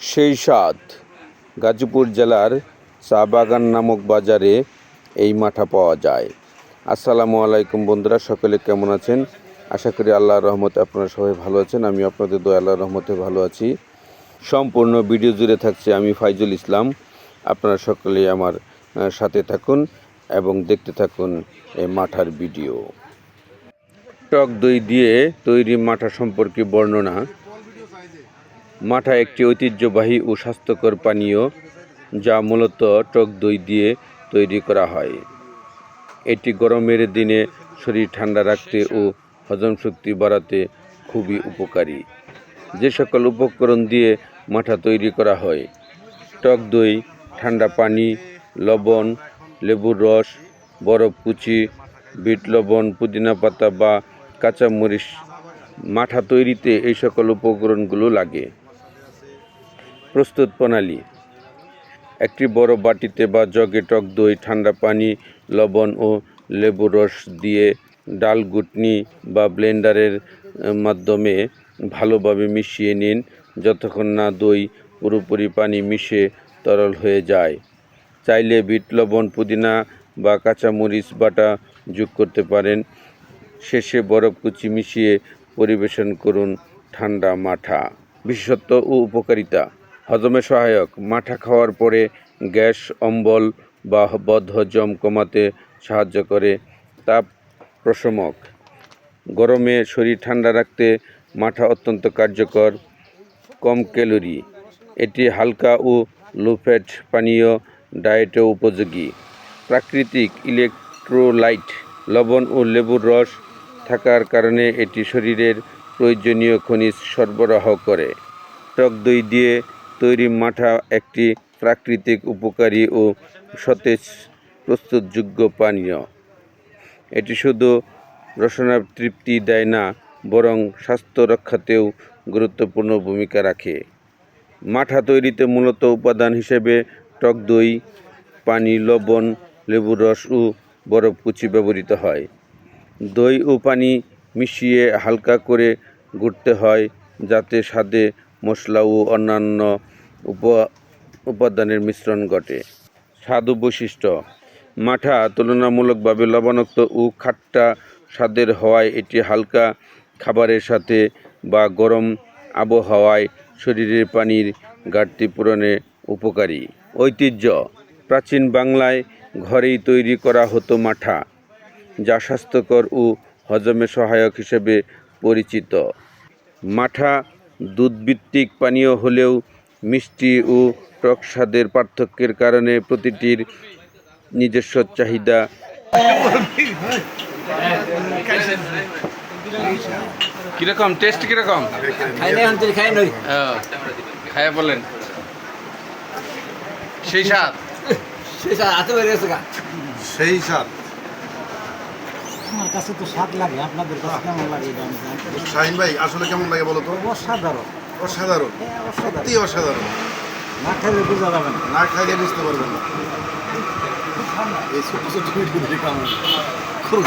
সেই স্বাদ গাজীপুর জেলার চা বাগান নামক বাজারে এই মাঠা পাওয়া যায়। আসসালামু আলাইকুম বন্ধুরা, সকলে কেমন আছেন? আশা করি আল্লাহর রহমতে আপনারা সবাই ভালো আছেন আমি আপনাদের দয়া আল্লাহর রহমতে ভালো আছি। সম্পূর্ণ ভিডিও জুড়ে থাকছে আমি ফাইজুল ইসলাম। আপনারা সকলেই আমার সাথে থাকুন এবং দেখতে থাকুন এই মাঠার ভিডিও। টক দই দিয়ে তৈরি মাঠা সম্পর্কে বর্ণনা। মাঠা একটি ঐতিহ্যবাহী ও স্বাস্থ্যকর পানীয় যা মূলত টক দই দিয়ে তৈরি করা হয়। এটি গরমের দিনে শরীর ঠান্ডা রাখতে ও হজম শক্তি বাড়াতে খুবই উপকারী। যে সকল উপকরণ দিয়ে মাঠা তৈরি করা হয়, টক দই, ঠান্ডা পানি, লবণ, লেবুর রস, বরফ কুচি, বিট লবণ, পুদিনা পাতা বা কাঁচামরিচ মাঠা তৈরিতে এই সকল উপকরণগুলো লাগে। প্রস্তুত প্রণালী। একটি বড় বাটিতে বা জগে টক দই, ঠান্ডা পানি, লবণ ও লেবুর রস দিয়ে ডাল গুটনি বা ব্লেন্ডারের মাধ্যমে ভালোভাবে মিশিয়ে নিন। যতক্ষণ না দই পুরোপুরি পানি মিশে তরল হয়ে যায়। চাইলে বিট, লবণ, পুদিনা বা কাঁচামরিচ বাটা যোগ করতে পারেন। শেষে বরফ কুচি মিশিয়ে পরিবেশন করুন ঠান্ডা মাঠা। বিশেষত্ব ও উপকারিতা। হজমে সহায়ক। মাঠা খাওয়ার পরে গ্যাস, অম্বল বা বদহজম কমাতে সাহায্য করে তাপ প্রশমক। গরমে শরীর ঠান্ডা রাখতে মাঠা অত্যন্ত কার্যকর। কম ক্যালোরি। এটি হালকা ও লো ফ্যাট পানীয় ডায়েটে উপযোগী। প্রাকৃতিক ইলেকট্রোলাইট, লবণ ও লেবুর রস থাকার কারণে এটি শরীরের প্রয়োজনীয় খনিজ সরবরাহ করে। টক দই দিয়ে তৈরি মাঠা একটি প্রাকৃতিক, উপকারী ও সতেজ, প্রস্তুতযোগ্য পানীয়। এটি শুধু রসনা তৃপ্তি দেয় না, বরং স্বাস্থ্য রক্ষাতেও গুরুত্বপূর্ণ ভূমিকা রাখে। মাঠা তৈরিতে মূলত উপাদান হিসেবে টক দই, পানি, লবণ, লেবুর রস ও বরফ কুচি ব্যবহৃত হয়। দই ও পানি মিশিয়ে হালকা করে গুড়তে হয়, যাতে স্বাদে মশলা ও অন্যান্য উপ উপাদানের মিশ্রণ ঘটে। স্বাদ বৈশিষ্ট্য। মাঠা তুলনামূলকভাবে লবণাক্ত ও খাট্টা স্বাদের হওয়ায় এটি হালকা খাবারের সাথে বা গরম আবহাওয়ায় শরীরের পানির ঘাটতি পূরণে উপকারী। ঐতিহ্য। প্রাচীন বাংলায় ঘরেই তৈরি করা হতো মাঠা, যা স্বাস্থ্যকর ও হজমে সহায়ক হিসেবে পরিচিত। মাঠা দুধভিত্তিক পানীয় হলেও মিষ্টি ও টক স্বাদের পার্থক্যের কারণে প্রতিটির নিজস্ব চাহিদা। কীরকম? টেস্ট কীরকম? খায়া বলেন। সেই স্বাদ? সে স্যার হাতে বেরিয়ে গেছে গা। সেই স্বাদ। আমার কাছে তো স্বাদ লাগে আপনাদের কাছে কেমন লাগে শাহিন ভাই আসলে কেমন লাগে বলো তো? অসাধারণ। অসাধারণ। হ্যাঁ, অসাধারণ। সত্যি অসাধারণ। না খাইলে বোঝা যাবে না। না খাইলে বুঝতে পারবেন না। এই ছোট ছোট ভিডিও দেখে খুব